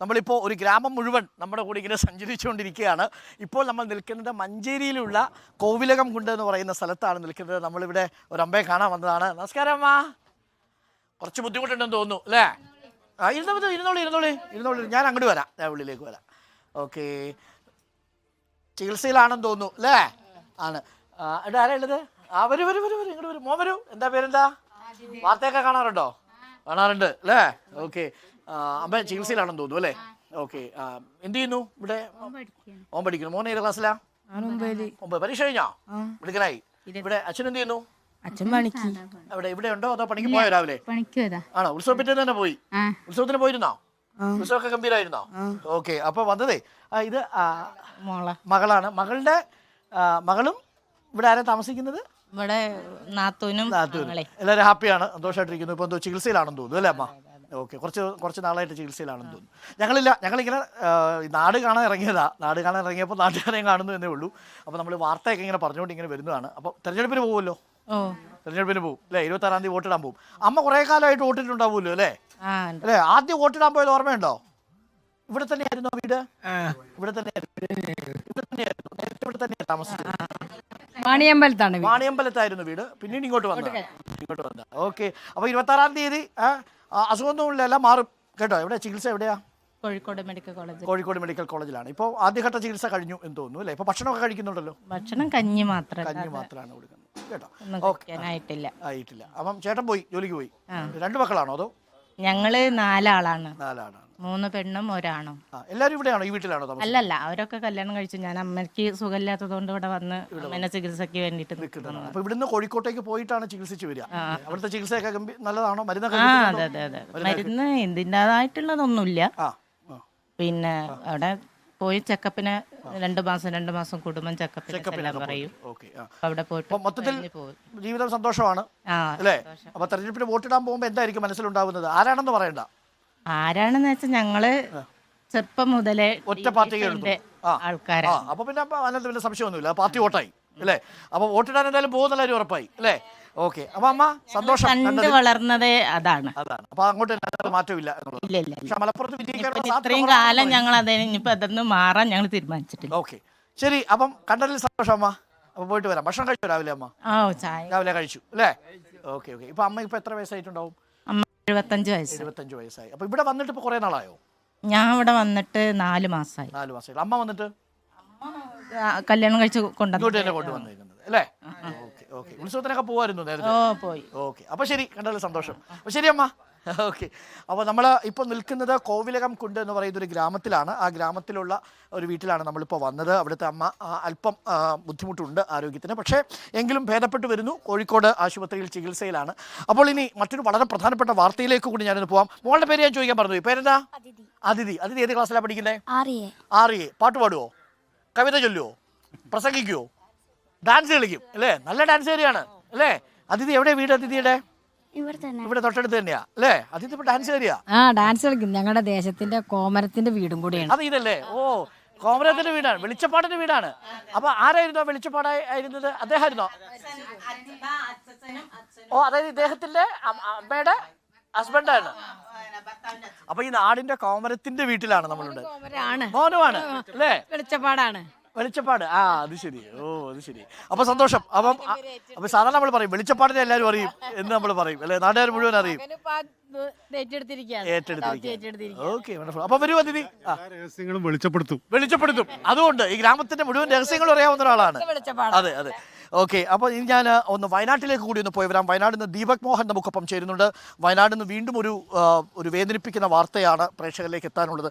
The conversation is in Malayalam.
നമ്മളിപ്പോൾ ഒരു ഗ്രാമം മുഴുവൻ നമ്മുടെ കൂടെ ഇങ്ങനെ സഞ്ചരിച്ചുകൊണ്ടിരിക്കുകയാണ്. ഇപ്പോൾ നമ്മൾ നിൽക്കുന്നത് മഞ്ചേരിയിലുള്ള കോവിലകം കുണ്ട് എന്ന് പറയുന്ന സ്ഥലത്താണ് നിൽക്കുന്നത്. നമ്മളിവിടെ ഒരു അമ്മയെ കാണാൻ വന്നതാണ്. നമസ്കാരം അമ്മ. കുറച്ച് ബുദ്ധിമുട്ടുണ്ടെന്ന് തോന്നുന്നു അല്ലേ? ആ ഇരുന്നോളൂ ഇരുന്നോളൂ ഇരുന്നോളൂ ഇരുന്നോളൂ. ഞാൻ അങ്ങോട്ട് വരാം. ഞാൻ ഉള്ളിലേക്ക് വരാം. ഓക്കെ. ചികിത്സയിലാണെന്ന് തോന്നുന്നു അല്ലേ? ആണ്. ആ, ആരാ ഉള്ളത്? ആ വരൂ വരൂ വരൂ ഇങ്ങോട്ട് വരൂ. മോ വരൂ. എന്താ പേരെന്താ? വാർത്തയൊക്കെ കാണാറുണ്ടോ? കാണാറുണ്ട് അല്ലേ? ഓക്കെ. അമ്മ ചികിത്സയിലാണെന്ന് തോന്നുന്നു അല്ലേ? ഓക്കെ എന്ത് ചെയ്യുന്നു ഇവിടെ? ഓം പഠിക്കുന്നു. മോൻ ഏത് ക്ലാസ്സിലാ? ഒമ്പത്. പരീക്ഷ കഴിഞ്ഞോ? മിടുക്കനായി ഇവിടെ അച്ഛൻ എന്ത് ചെയ്യുന്നു? അച്ഛൻ പണിക്ക്. അവിടെ ഇവിടെ ഉണ്ടോ അതോ പണിക്ക് പോയോ രാവിലെ? ആണോ? ഉത്സവം പിറ്റേന്ന് തന്നെ പോയി? ഉത്സവത്തിന് പോയിരുന്നോ? ഉത്സവമൊക്കെ ഗംഭീരായിരുന്നോ? ഓക്കെ അപ്പൊ വന്നതേ ഇത് മോളെ. മകളാണ്. മകളുടെ മകളും ഇവിടെ ആരാ താമസിക്കുന്നത്? ഇവിടെ നാത്തൂനും നാത്തൂര്. എല്ലാവരും ഹാപ്പിയാണ് സന്തോഷമായിട്ടിരിക്കുന്നു ഇപ്പൊ എന്തോ ചികിത്സയിലാണെന്ന് തോന്നുന്നു അല്ലേ അമ്മ? ഓക്കെ കുറച്ച് കുറച്ച് നാളായിട്ട് ചികിത്സയിലാണെന്ന് തോന്നുന്നു. ഞങ്ങളില്ല ഞങ്ങളിങ്ങനെ നാട് കാണാൻ ഇറങ്ങിയതാ. നാട് കാണാൻ ഇറങ്ങിയപ്പോൾ നാട്ടുകാരെയും കാണുന്നു എന്നേ ഉള്ളൂ. അപ്പോൾ നമ്മൾ വാർത്തയൊക്കെ ഇങ്ങനെ പറഞ്ഞുകൊണ്ട് ഇങ്ങനെ വരുന്നതാണ്. അപ്പോൾ തെരഞ്ഞെടുപ്പിന് പോകുമല്ലോ ഓ. തെരഞ്ഞെടുപ്പിന് പോകും അല്ലേ? ഇരുപത്താറാം തീയതി വോട്ടിടാൻ പോകും അമ്മ കുറേ കാലമായിട്ട് വോട്ടിട്ടുണ്ടാവുമല്ലോ അല്ലേ. അല്ലേ? ആദ്യം വോട്ടിടാൻ പോയത് ഓർമ്മയുണ്ടോ? ഇവിടെ തന്നെയായിരുന്നോ വീട്? ഇവിടെ തന്നെയായിരുന്നു. ഇവിടെ തന്നെയായിരുന്നു. നേരത്തെ ഇവിടെ തന്നെയാണ് താമസിച്ചത്. വാണിയമ്പലത്താണ് വീട്. വാണിയമ്പലത്തായിരുന്നു വീട്. പിന്നീട് ഇങ്ങോട്ട് വന്നു ഇങ്ങോട്ട് വന്ന ഓക്കെ. അപ്പൊ ഇരുപത്തി ആറാം തീയതി അസുഖമൊന്നുമില്ല എല്ലാം മാറും. കേട്ടോ? എവിടെ ചികിത്സ എവിടെയാ? Kozhikode medical college Kozhikode medical കോളേജിലാണ്. ഇപ്പോൾ ആദ്യഘട്ട ചികിത്സ കഴിഞ്ഞു എന്ന് തോന്നുന്നു അല്ലേ? ഇപ്പോൾ ഭക്ഷണമൊക്കെ കഴിക്കുന്നുണ്ടല്ലോ? ഭക്ഷണം കഞ്ഞി മാത്രം കഞ്ഞി മാത്രമാണ് കൊടുക്കുന്നത്. കേട്ടോ? ആയിട്ടില്ല ആയിട്ടില്ല. അപ്പം ചേട്ടൻ പോയി ജോലിക്ക് പോയി. രണ്ട് മക്കളാണോ അതോ? ഞങ്ങൾ നാലാളാണ്. നാലാളാണ്. മൂന്ന് പെണ്ണും ഒരാണും. ആ എല്ലാവരും ഇവിടെയാണോ? ഈ വീട്ടിലാണോ താമസം അല്ലല്ല അവരൊക്കെ കല്യാണം കഴിച്ചു. ഞാൻ അമ്മയ്ക്ക് സുഖമില്ലാത്തതുകൊണ്ട് ഇവിടെ വന്ന് അമ്മേനെ ചികിത്സയ്ക്ക് വേണ്ടിയിട്ട് നിൽക്കുന്നു അപ്പൊ ഇവിടുന്ന് കോഴിക്കോട്ടേക്ക് പോയിട്ടാണ് ചികിത്സിച്ചു വരിക. അവിടുത്തെ ചികിത്സയൊക്കെ ഗംഭീ നല്ലതാണോ? മരുന്നൊക്കെ ആ കഴിക്കുന്നുണ്ടോ? അതെ അതെ അതെ. മരുന്ന് എന്തിന്റെതായിട്ടുള്ളതൊന്നുമില്ല. ആ ആ. പിന്നെ അവിടെ പോയി ചെക്കപ്പിന് രണ്ട് മാസം രണ്ട് മാസം കുടുംബം ചെക്കപ്പിന് പറയും. അവിടെ പോയിട്ട് മൊത്തത്തിൽ ജീവിതം സന്തോഷമാണ് അല്ലേ? അപ്പൊ തെരഞ്ഞെടുപ്പിന് വോട്ടിടാൻ പോകുമ്പോൾ എന്തായിരിക്കും മനസ്സിലുണ്ടാവുന്നത്? ആരാണെന്ന് പറയണ്ട. ആരാണെന്ന് വെച്ചാൽ ഞങ്ങൾ ചെറുപ്പം മുതലേ ഒറ്റ പാർട്ടികളുടെ എടുത്തു. ന്റെ ആ. ആൾക്കാരാ ആ അപ്പൊ പിന്നെ അതിനകത്ത് പിന്നെ സംശയമൊന്നുമില്ല. പാർട്ടി വോട്ടായി. അല്ലേ? അപ്പൊ വോട്ടിടാൻ എന്തായാലും പോകുന്ന കാര്യം ഉറപ്പായി. അല്ലേ? ഓക്കെ. അപ്പൊ അമ്മ സന്തോഷം. കണ്ടു. വളർന്നതേ അതാണ്. അതാണ്. അപ്പൊ അങ്ങോട്ട് മാറ്റമില്ല പക്ഷെ മലപ്പുറത്ത് വിജയിക്കാനുള്ള ഇത്രയും കാലം ഞങ്ങൾ അതേ ഇനിയിപ്പോ അതൊന്ന് മാറാൻ ഞങ്ങൾ തീരുമാനിച്ചിട്ടില്ല. ഓക്കെ. ശരി അപ്പം കണ്ടതിൽ സന്തോഷം അമ്മ. അപ്പൊ പോയിട്ട് വരാം. ഭക്ഷണം കഴിച്ചു രാവിലെ അമ്മ? ഓ ചായ. രാവിലെ കഴിച്ചു അല്ലേ? Okay okay. ഇപ്പൊ അമ്മ ഇപ്പൊ എത്ര വയസ്സായിട്ടുണ്ടാവും? അമ്മ എഴുപത്തഞ്ച് വയസ്സ്. എഴുപത്തഞ്ച് വയസ്സായി. അപ്പൊ ഇവിടെ വന്നിട്ട് ഇപ്പൊ കുറെ നാളായോ? ഞാൻ ഇവിടെ വന്നിട്ട് നാല് മാസമായി നാല് മാസമായി അമ്മ വന്നിട്ട്? ആ, കല്യാണം കഴിച്ച് കൊണ്ടുവന്നു അല്ലേ? Okay okay. ഉത്സവത്തിനൊക്കെ പോവായിരുന്നു നേരത്തെ. ഓ പോയി. ഓക്കെ. അപ്പോൾ ശരി കണ്ടല്ലോ സന്തോഷം. അപ്പോൾ ശരി അമ്മ. ഓക്കെ. അപ്പോൾ നമ്മൾ ഇപ്പോൾ നിൽക്കുന്നത് കോവിലകം കുണ്ട് എന്ന് പറയുന്ന ഒരു ഗ്രാമത്തിലാണ്. ആ ഗ്രാമത്തിലുള്ള ഒരു വീട്ടിലാണ് നമ്മളിപ്പോൾ വന്നത്. അവിടുത്തെ അമ്മ അല്പം ബുദ്ധിമുട്ടുണ്ട് ആരോഗ്യത്തിന്. പക്ഷേ എങ്കിലും ഭേദപ്പെട്ട് വരുന്നു. കോഴിക്കോട് ആശുപത്രിയിൽ ചികിത്സയിലാണ്. അപ്പോൾ ഇനി മറ്റൊരു വളരെ പ്രധാനപ്പെട്ട വാർത്തയിലേക്ക് കൂടി ഞാനിന്ന് പോവാം. മോളുടെ പേര് ഞാൻ ചോദിക്കാൻ പറഞ്ഞു പേരെന്താ? അതിഥി. അതിഥി. ഏത് ക്ലാസ്സിലാണ് പഠിക്കുന്നത് ആറിയെ ആറ് എ. പാട്ട് പാടുവോ? കവിത ചൊല്ലുവോ? പ്രസംഗിക്കുവോ? ഡാൻസ് കളിക്കും അല്ലേ? നല്ല ഡാൻസ് ഏരിയാണ് അല്ലേ? അതിഥി എവിടെ വീട് അതിഥിയുടെ? ഇവിടെ തന്നെ ഇവിടെ തൊട്ടടുത്ത് തന്നെയാ അല്ലേ? അതിഥി ഇപ്പൊ ഡാൻസ് ഏരിയ ആ ഡാൻസ് കളിക്കും. ഞങ്ങളുടെ ദേശത്തിന്റെ കോമരത്തിന്റെ വീടും കൂടിയാണ്. അത് ഇതല്ലേ? ഓ കോമരത്തിന്റെ വീടാണ് വെളിച്ചപ്പാടിന്റെ വീടാണ്. അപ്പൊ ആരായിരുന്നോ വെളിച്ചപ്പാടായിരുന്നത്? അദ്ദേഹമായിരുന്നോ ഓ അതായത് ഇദ്ദേഹത്തിന്റെ അമ്മയുടെ ഹസ്ബൻഡാണ് അപ്പൊ ഈ നാടിന്റെ കോമരത്തിന്റെ വീട്ടിലാണ് നമ്മളുണ്ട്. മോനുമാണ് അല്ലേ? വെളിച്ചപ്പാടാണ്. വെളിച്ചപ്പാട്. ആ അത് ശരി. ഓ അത് ശരി. അപ്പൊ സന്തോഷം. അപ്പം അപ്പൊ സാധാരണ നമ്മൾ പറയും വെളിച്ചപ്പാടിനെ എല്ലാവരും അറിയും എന്ന് നമ്മൾ പറയും അല്ലെ? നാട്ടുകാർ മുഴുവൻ അറിയും ും. ഓക്കെ അപ്പൊ വരൂ അതിഥി. ആ. എല്ലാ രഹസ്യങ്ങളും വെളിച്ചപ്പെടുത്തും. വെളിച്ചപ്പെടുത്തും. അതുകൊണ്ട് ഈ ഗ്രാമത്തിന്റെ മുഴുവൻ രഹസ്യങ്ങളും അറിയാവുന്ന ഒരാളാണ്. അതെ അതെ. ഓക്കെ അപ്പോൾ ഇനി ഞാൻ ഒന്ന് വയനാട്ടിലേക്ക് കൂടി ഒന്ന് പോയി വരാം. വയനാട് നിന്ന് ദീപക് മോഹൻ നമുക്കൊപ്പം ചേരുന്നുണ്ട്. വയനാട് നിന്ന് വീണ്ടും ഒരു ഒരു വേദനിപ്പിക്കുന്ന വാർത്തയാണ് പ്രേക്ഷകരിലേക്ക് എത്താനുള്ളത്.